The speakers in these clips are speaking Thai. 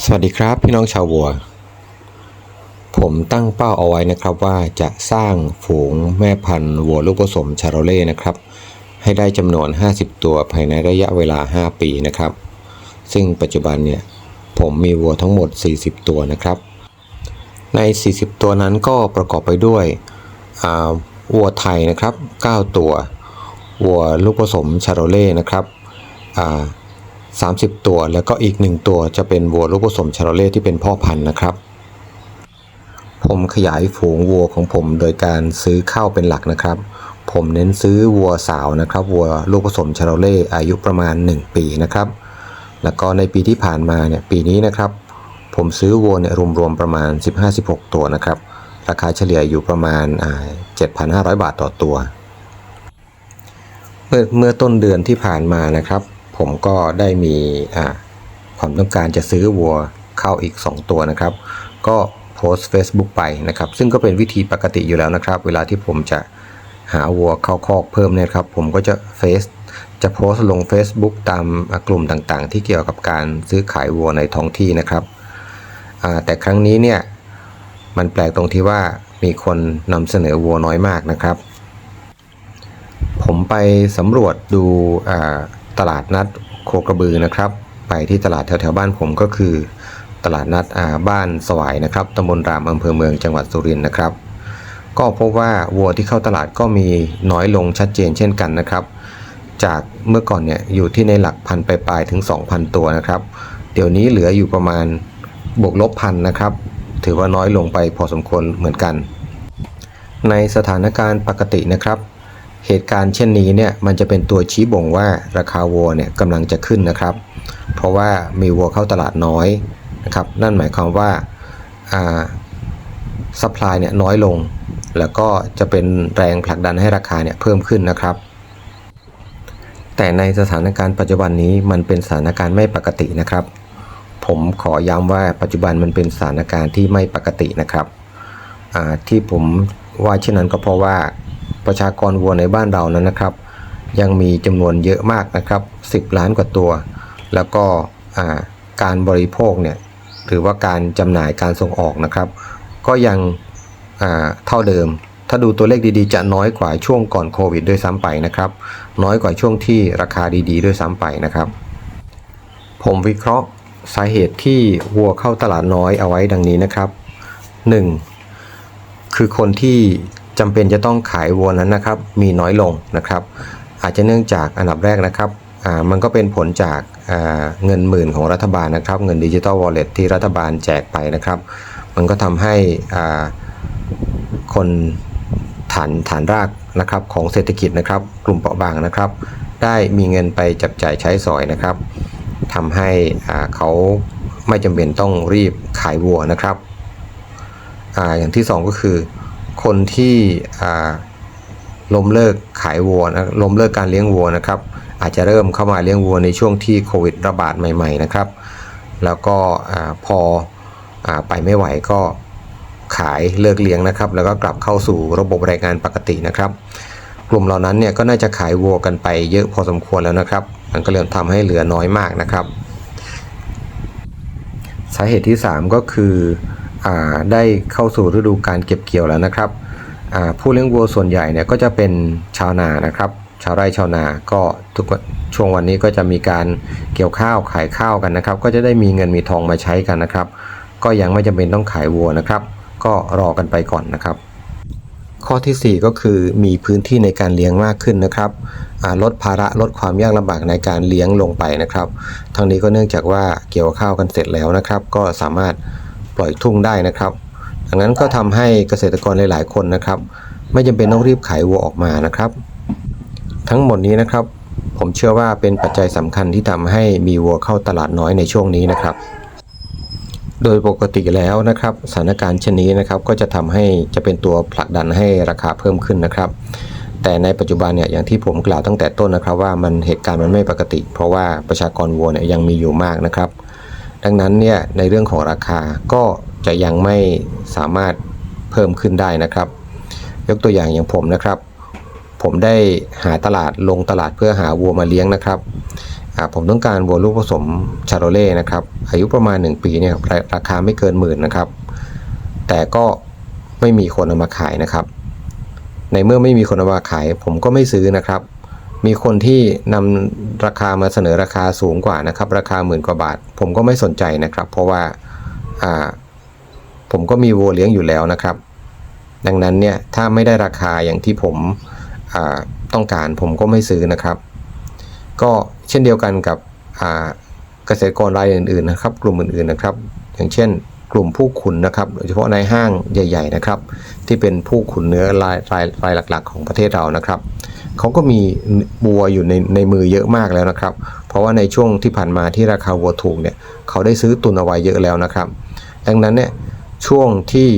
สวัสดีครับพี่น้องชาววัว ผมตั้งเป้าเอาไว้นะครับว่าจะสร้างฝูงแม่พันธุ์วัวลูกผสมชาโรเล่นะครับ ให้ได้จำนวน 50 ตัวภายในระยะเวลา 5 ปีนะครับ ซึ่งปัจจุบันเนี่ยผมมีวัวทั้งหมด 40 ตัวนะครับ ใน 40 ตัวนั้นก็ประกอบไปด้วยวัวไทยนะครับ 9 ตัว วัวลูกผสมชาโรเล่นะครับ 30 ตัว แล้วก็อีก 1 ตัวจะเป็นวัวลูกผสมชาโรเล่ที่เป็นพ่อพันธุ์นะครับ ผมขยายฝูงวัวของผมโดยการซื้อเข้าเป็นหลักนะครับ ผมเน้นซื้อวัวสาวนะครับวัวลูกผสมชาโรเล่อายุประมาณ 1 ปีนะครับ แล้วก็ในปีที่ผ่านมาเนี่ยปีนี้นะครับ ผมซื้อวัวเนี่ยรวมๆประมาณ 15-16 ตัวนะครับ ราคาเฉลี่ยอยู่ประมาณอ่า7,500 บาทต่อตัวเมื่อต้นเดือนที่ผ่านมานะครับ ผมก็ได้มีความต้องการจะซื้อวัวเข้าอีก 2 ตัวนะครับ ก็โพสต์ Facebook ไปนะครับ ซึ่งก็เป็นวิธีปกติอยู่แล้วนะครับ เวลาที่ผมจะหาวัวเข้าคอกเพิ่มเนี่ยครับ ผมก็จะเฟซจะโพสต์ลง Facebook ตามกลุ่มต่างๆ ที่เกี่ยวกับการซื้อขายวัวในท้องที่นะครับแต่ครั้งนี้เนี่ยมันแปลกตรงที่ว่ามีคนนำเสนอวัวน้อยมากนะครับ ผมไปสำรวจดูอ่า ตลาดนัดโคกระบือนะครับ ไปที่ตลาดแถวๆบ้านผมก็คือ ตลาดนัดอาบ้านสวายนะครับตำบลรามอำเภอเมืองจังหวัดสุรินทร์นะครับ ก็พบว่าวัวที่เข้าตลาดก็มีน้อยลงชัดเจนเช่นกันนะครับ จากเมื่อก่อนเนี่ยอยู่ที่ในหลักพันไปปลายๆถึง 2,000 ตัวนะครับ เดี๋ยวนี้เหลืออยู่ประมาณบวกลบพันนะครับ ถือว่าน้อยลงไปพอสมควรเหมือนกัน ในสถานการณ์ปกตินะครับ เหตุการณ์เช่นนี้เนี่ยมันจะเป็นตัวชี้บ่งว่าราคาวัวเนี่ยกำลังจะขึ้นนะครับ เพราะว่ามีวัวเข้าตลาดน้อยนะครับนั่นหมายความว่าอ่าซัพพลายเนี่ยน้อยลง แล้วก็จะเป็นแรงผลักดันให้ราคาเนี่ยเพิ่มขึ้นนะครับ แต่ในสถานการณ์ปัจจุบันนี้มันเป็นสถานการณ์ไม่ปกตินะครับ ผมขอย้ำว่าปัจจุบันมันเป็นสถานการณ์ที่ไม่ปกตินะครับอ่าที่ผมว่าเช่นนั้นก็เพราะว่า ประชากรวัวในบ้านเรานั้นนะครับ ยังมีจำนวนเยอะมากนะครับ 10 ล้านกว่าตัว แล้วก็การบริโภคเนี่ยหรือว่าการจำหน่ายการส่งออกนะครับ ก็ยังเท่าเดิม ถ้าดูตัวเลขดีๆ จะน้อยกว่าช่วงก่อนโควิดด้วยซ้ำไปนะครับ น้อยกว่าช่วงที่ราคาดีๆ ด้วยซ้ำไปนะครับ ผมวิเคราะห์สาเหตุที่วัวเข้าตลาดน้อยเอาไว้ดังนี้นะครับ 1. คือคนที่ จำเป็นจะต้องขายวัวนั้นนะครับ มีน้อยลงนะครับ อาจจะเนื่องจากอันดับแรกนะครับมันก็เป็นผลจากเงินหมื่นของรัฐบาลนะครับ เงินดิจิ t a ลวอลเล็ตที่รัฐบาลแจกไปนะครับ มันก็ทำให้คนฐานฐานรากนะครับของเศรษฐกิจนะครับ กลุ่มเปราะบางนะครับ ได้มีเงินไปจับจ่ายใช้สอยนะครับทำให้เขาไม่จำเป็นต้องรีบขายวัวนะครับออย่างที่สองก็คือ คนที่ล้มเลิกขายวัวนะล้มเลิกการเลี้ยงวัวนะครับ อาจจะเริ่มเข้ามาเลี้ยงวัวในช่วงที่โควิดระบาดใหม่ ๆนะครับ แล้วก็อพออไปไม่ไหวก็ขายเลิกเลี้ยงนะครับ แล้วก็กลับเข้าสู่ระบบแรงงานปกตินะครับ กลุ่มเหล่านั้นเนี่ยก็น่าจะขายวัวกันไปเยอะพอสมควรแล้วนะครับ มันก็เริ่มทำให้เหลือน้อยมากนะครับ สาเหตุที่ 3 ก็คือ ได้เข้าสู่ฤดูการเก็บเกี่ยวแล้วนะครับผู้เลี้ยงวัวส่วนใหญ่เนี่ยก็จะเป็นชาวนานะครับ ชาวไร่ชาวนาก็ทุกช่วงวันนี้ก็จะมีการเกี่ยวข้าวขายข้าวกันนะครับ ก็จะได้มีเงินมีทองมาใช้กันนะครับ ก็ยังไม่จำเป็นต้องขายวัวนะครับ ก็รอกันไปก่อนนะครับ ข้อทีสี่4 ก็คือมีพื้นที่ในการเลี้ยงมากขึ้นนะครับลดภาระลดความยากลำบากในการเลี้ยงลงไปนะครับ ทั้งนี้ก็เนื่องจากว่าเกี่ยวข้าวกันเสร็จแล้วนะครับ ก็สามารถ ล่อยทุ่งได้นะครับดังนั้นก็ทำให้เกษตรกรหลายๆ คนนะครับ ไม่จำเป็นต้องรีบขายวัวออกมานะครับ ทั้งหมดนี้นะครับ ผมเชื่อว่าเป็นปัจจัยสำคัญที่ทำให้มีวัวเข้าตลาดน้อยในช่วงนี้นะครับ โดยปกติแล้วนะครับสถานการณ์เช่นนี้นะครับ ก็จะทำให้จะเป็นตัวผลักดันให้ราคาเพิ่มขึ้นนะครับแต่ในปัจจุบันเนี่ยอย่างที่ผมกล่าวตั้งแต่ต้นนะครับ ว่ามันเหตุการณ์มันไม่ปกติ เพราะว่าประชากรวัวเนี่ยยังมีอยู่มากนะครับ ดังนั้นเนี่ยในเรื่องของราคาก็จะยังไม่สามารถเพิ่มขึ้นได้นะครับ ยกตัวอย่างอย่างผมนะครับ ผมได้หาตลาดลงตลาดเพื่อหาวัวมาเลี้ยงนะครับผมต้องการวัวลูกผสมชาโรเล่นะครับอายุประมาณ 1 ปีเนี่ยรราคาไม่เกินหมื่นนะครับ แต่ก็ไม่มีคนเอามาขายนะครับ ในเมื่อไม่มีคนเอามาขาย ผมก็ไม่ซื้อนะครับ มีคนที่นำราคามาเสนอราคาสูงกว่านะครับ ราคาหมื่นกว่าบาท ผมก็ไม่สนใจนะครับ เพราะว่าผมก็มีวัวเลี้ยงอยู่แล้วนะครับ ดังนั้นเนี่ยถ้าไม่ได้ราคาอย่างที่ผมต้องการผมก็ไม่ซื้อนะครับ ก็เช่นเดียวกันกับเกษตรกรรายอื่นๆนะครับ กลุ่มอื่นๆนะครับ อย่างเช่น กลุ่มผู้ขุนนะครับโดยเฉพาะในห้างใหญ่ ๆ นะครับ ที่เป็นผู้ขุนเนื้อรายรายรายหลัก ๆ ของประเทศเรานะครับ เขาก็มีบัวอยู่ในในมือเยอะมากแล้วนะครับ เพราะว่าในช่วงที่ผ่านมาที่ราคาวัวถูกเนี่ยเขาได้ซื้อตุนเอาไว้เยอะแล้วนะครับ ดังนั้นเนี่ยช่วงที่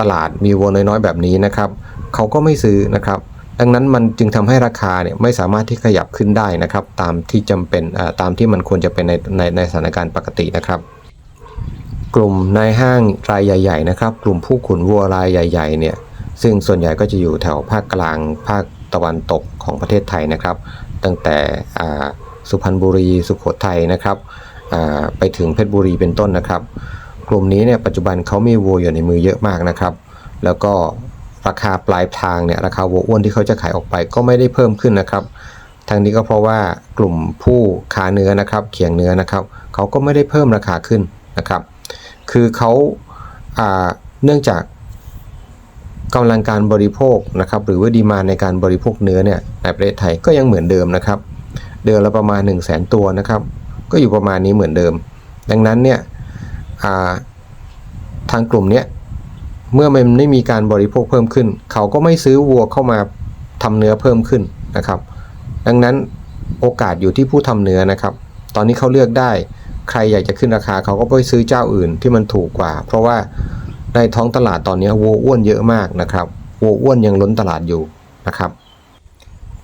ตลาดมีวัวน้อยๆแบบนี้นะครับเขาก็ไม่ซื้อนะครับ ดังนั้นมันจึงทำให้ราคาเนี่ยไม่สามารถที่ขยับขึ้นได้นะครับ ตามที่จำเป็นตามที่มันควรจะเป็นในในในสถานการณ์ปกตินะครับกลุ่มนายห้างรายใหญ่ ๆ นะครับ กลุ่มผู้ขุนวัวรายใหญ่ ๆ เนี่ย ซึ่งส่วนใหญ่ก็จะอยู่แถวภาคกลางภาค ตะวันตกของประเทศไทยนะครับ ตั้งแต่สุพรรณบุรีสุโขทัยนะครับไปถึงเพชรบุรีเป็นต้นนะครับ กลุ่มนี้เนี่ยปัจจุบันเขามีวัวอยู่ในมือเยอะมากนะครับ แล้วก็ราคาปลายทางเนี่ยราคาวัวอ้วนที่เขาจะขายออกไปก็ไม่ได้เพิ่มขึ้นนะครับทางนี้ก็เพราะว่ากลุ่มผู้ค้าเนื้อนะครับ เขียงเนื้อนะครับเขาก็ไม่ได้เพิ่มราคาขึ้นนะครับ คือเขาเนื่องจาก กำลังการบริโภคนะครับหรือว่าดีมาในการบริโภคเนื้อเนี่ยในประเทศไทยก็ยังเหมือนเดิมนะครับเดือนละประมาณ 1 0 0 0 0แสนตัวนะครับ ก็อยู่ประมาณนี้เหมือนเดิม ดังนั้นเนี่ยาทางกลุ่มเนี้ยเมื่อมันไม่มีการบริโภคเพิ่มขึ้น เขาก็ไม่ซื้อวัวเข้ามาทำเนื้อเพิ่มขึ้นนะครับ ดังนั้นโอกาสอยู่ที่ผู้ทำเนื้อนะครับ ตอนนี้เขาเลือกได้ ใครอยากจะขึ้นราคาเขาก็ไปซื้อเจ้าอื่นที่มันถูกกว่า เพราะว่า ในท้องตลาดตอนนี้วัวอ้วนเยอะมากนะครับวัวอ้วนยังล้นตลาดอยู่นะครับ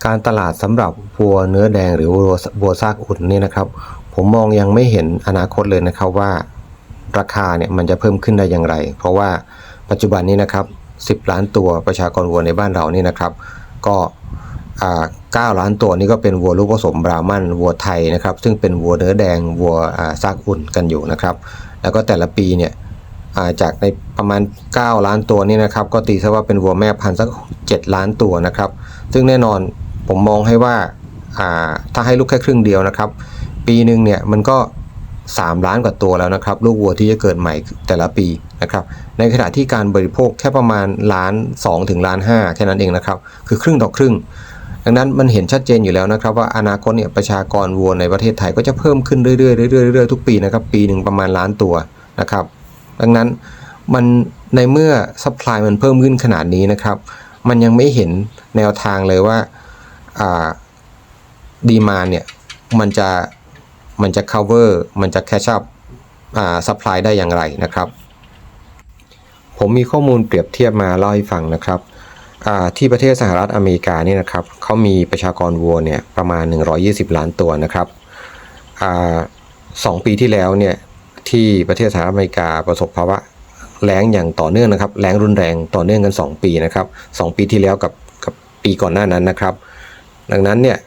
การตลาดสำหรับวัวเนื้อแดงหรือวัววัวซากอุ่นนี่นะครับ ผมมองยังไม่เห็นอนาคตเลยนะครับว่า ราคาเนี่ยมันจะเพิ่มขึ้นได้อย่างไร เพราะว่าปัจจุบันนี้นะครับ10 ล้านตัวประชากรวัวในบ้านเรานี่นะครับ ก็อ่า9ล้านตัวนี่ก็เป็นวัวลูกผสมบรามันวัวไทยนะครับ ซึ่งเป็นวัวเนื้อแดงวัวซากอุ่นกันอยู่นะครับ แล้วก็แต่ละปีเนี่ย จากในประมาณ 9 ล้านตัวนี่นะครับ ก็ตีซะว่าเป็นวัวแม่พันธุ์สัก 7 ล้านตัวนะครับ ซึ่งแน่นอนผมมองให้ว่าาถ้าให้ลูกแค่ครึ่งเดียวนะครับ ปีหนึ่งเนี่ยมันก็ 3 ล้านกว่าตัวแล้วนะครับ ลูกวัวที่จะเกิดใหม่แต่ละปีนะครับ ในขณะที่การบริโภคแค่ประมาณล้าน2ถึงล้าน5แค่นั้นเองนะครับ คือครึ่งต่อครึ่ง ดังนั้นมันเห็นชัดเจนอยู่แล้วนะครับว่าอนาคตเนี่ยประชากรวัวในประเทศไทยก็จะเพิ่มขึ้นเรื่อยๆเรื่อยๆเรื่อยๆทุกปีนะครับ ปีหนึ่งประมาณล้านตัวนะครับ ดังนั้นมันในเมื่อซัพพลายมันเพิ่มขึ้นขนาดนี้นะครับ มันยังไม่เห็นแนวทางเลยว่าดีมาเนี่ยมันจะมันจะ cover มันจะ catch up อ่า supply ได้อย่างไรนะครับ ผมมีข้อมูลเปรียบเทียบมาเล่าให้ฟังนะครับที่ประเทศสหรัฐอเมริกานี่นะครับเขามีประชากรวัวเนี่ยประมาณ 120 ล้านตัวนะครับสองปีที่แล้วเนี่ย ที่ประเทศสหรัฐอเมริกาประสบภาวะแล้งอย่างต่อเนื่องนะครับแล้งรุนแรงต่อเนื่องกัน 2 ปีนะครับสองปีที่แล้วกับกับปีก่อนหน้านั้นนะครับ ดังนั้นเนี่ย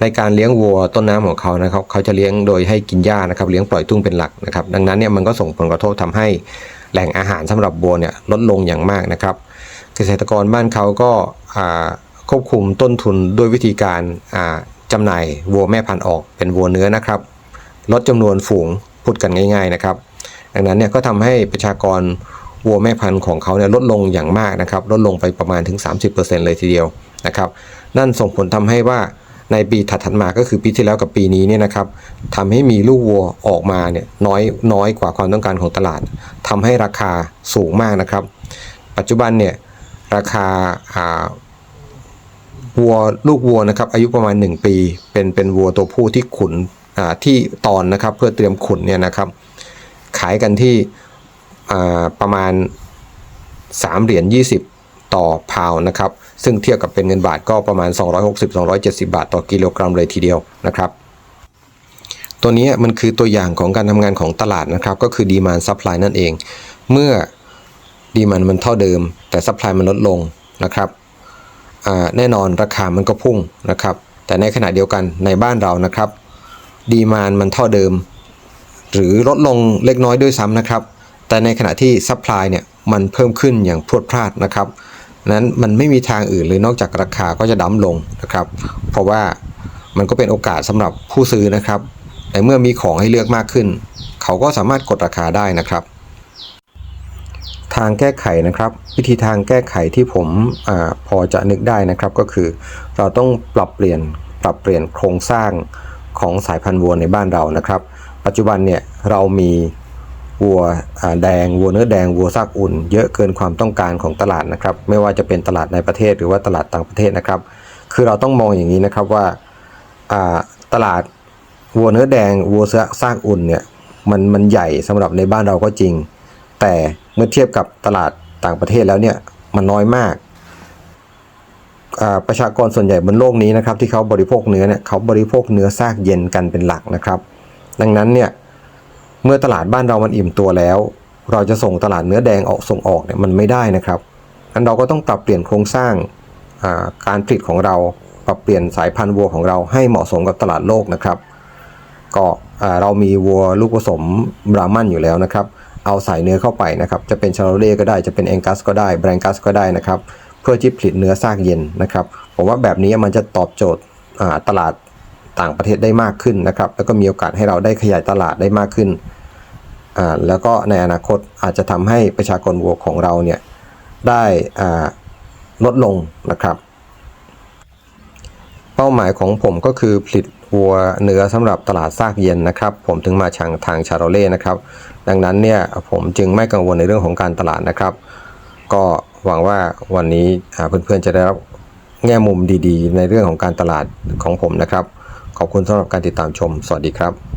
ในการเลี้ยงวัวต้นน้ำของเขานะครับเขาจะเลี้ยงโดยให้กินหญ้านะครับเลี้ยงปล่อยทุ่งเป็นหลักนะครับ ดังนั้นเนี่ยมันก็ส่งผลกระทบทำให้แหล่งอาหารสำหรับวัวเนี่ยลดลงอย่างมากนะครับ เกษตรกรบ้านเขาก็ควบคุมต้นทุนด้วยวิธีการอ่าจำหน่ายวัวแม่พันธุ์ออกเป็นวัวเนื้อนะครับ ลดจำนวนฝูง พูดกันง่าย ๆนะครับ ดังนั้นเนี่ยก็ทำให้ประชากรวัวแม่พันธุ์ของเขาเนี่ยลดลงอย่างมากนะครับ ลดลงไปประมาณถึง 30%เลยทีเดียวนะครับ นั่นส่งผลทำให้ว่าในปีถัดๆมาก็คือปีที่แล้วกับปีนี้เนี่ยนะครับทำให้มีลูกวัวออกมาเนี่ยน้อยน้อยกว่าความต้องการของตลาดทำให้ราคาสูงมากนะครับ ปัจจุบันเนี่ยราคาวัวลูกวัวนะครับอายุประมาณ 1 ปี เป็นเป็นวัวตัวผู้ที่ขุน ที่ตอนนะครับเพื่อเตรียมขุนเนี่ยนะครับ ขายกันที่ประมาณ 3 เหรียญ20 ต่อพาวนะครับ ซึ่งเทียบกับเป็นเงินบาทก็ประมาณ 260-270 บาทต่อกิโลกรัมเลยทีเดียวนะครับตัวนี้มันคือตัวอย่างของการทำงานของตลาดนะครับ ก็คือดีมานซัพพลายนั่นเอง เมื่อดีมันมันเท่าเดิม แต่ซัพพลายมันลดลงนะครับแน่นอนราคามันก็พุ่งนะครับ แต่ในขณะเดียวกันในบ้านเรานะครับ ดีมานมันเท่าเดิม หรือลดลงเล็กน้อยด้วยซ้ำนะครับ แต่ในขณะที่ซัพพลายเนี่ยมันเพิ่มขึ้นอย่างพรวดพราดนะครับนั้นมันไม่มีทางอื่นเลยนอกจากราคาก็จะดั้มลงนะครับ เพราะว่ามันก็เป็นโอกาสสำหรับผู้ซื้อนะครับแต่เมื่อมีของให้เลือกมากขึ้น เขาก็สามารถกดราคาได้นะครับ ทางแก้ไขนะครับ วิธีทางแก้ไขที่ผมอพอจะนึกได้นะครับก็คือ เราต้องปรับเปลี่ยนปรับเปลี่ยนโครงสร้าง ของสายพันธุ์วัวในบ้านเรานะครับ ปัจจุบันเนี่ยเรามีวัวแดงวัวเนื้อแดงวัวซากอุ่น เยอะเกินความต้องการของตลาดนะครับ ไม่ว่าจะเป็นตลาดในประเทศหรือว่าตลาดต่างประเทศนะครับ คือเราต้องมองอย่างนี้นะครับว่าตลาดวัวเนื้อแดงวัวซากอุ่นเนี่ยมันมันใหญ่สำหรับในบ้านเราก็จริง แต่เมื่อเทียบกับตลาดต่างประเทศแล้วเนี่ยมันน้อยมาก ประชากรส่วนใหญ่บนโลกนี้นะครับที่เขาบริโภคเนื้อเนี่ยเขาบริโภคเนื้อซากเย็นกันเป็นหลักนะครับ ดังนั้นเนี่ยเมื่อตลาดบ้านเรามันอิ่มตัวแล้ว เราจะส่งตลาดเนื้อแดงออกส่งออกเนี่ยมันไม่ได้นะครับอันเราก็ต้องปรับเปลี่ยนโครงสร้างาการผลิตของเราปรับเปลี่ยนสายพันธุ์วัวของเราให้เหมาะสมกับตลาดโลกนะครับ ก็เรามีวัวลูกผสมบรามันอยู่แล้วนะครับ เอาใส่เนื้อเข้าไปนะครับ จะเป็นชาโรเล่ก็ได้จะเป็นแองกัสก็ได้แบรงกัสก็ได้นะครับ เพื่อที่ผลิตเนื้อซากเย็นนะครับ ผมว่าแบบนี้มันจะตอบโจทย์ตลาดต่างประเทศได้มากขึ้นนะครับ แล้วก็มีโอกาสให้เราได้ขยายตลาดได้มากขึ้น แล้วก็ในอนาคตอาจจะทำให้ประชากรวัวของเราเนี่ยได้ลดลงนะครับ เป้าหมายของผมก็คือผลิตวัวเนื้อสำหรับตลาดซากเย็นนะครับ ผมถึงมาทางทางชาโรเล่นะครับ ดังนั้นเนี่ยผมจึงไม่กังวลในเรื่องของการตลาดนะครับ ก็ หวังว่าวันนี้เพื่อนๆจะได้รับแง่มุมดีๆ ในเรื่องของการตลาดของผมนะครับ ขอบคุณสำหรับการติดตามชม สวัสดีครับ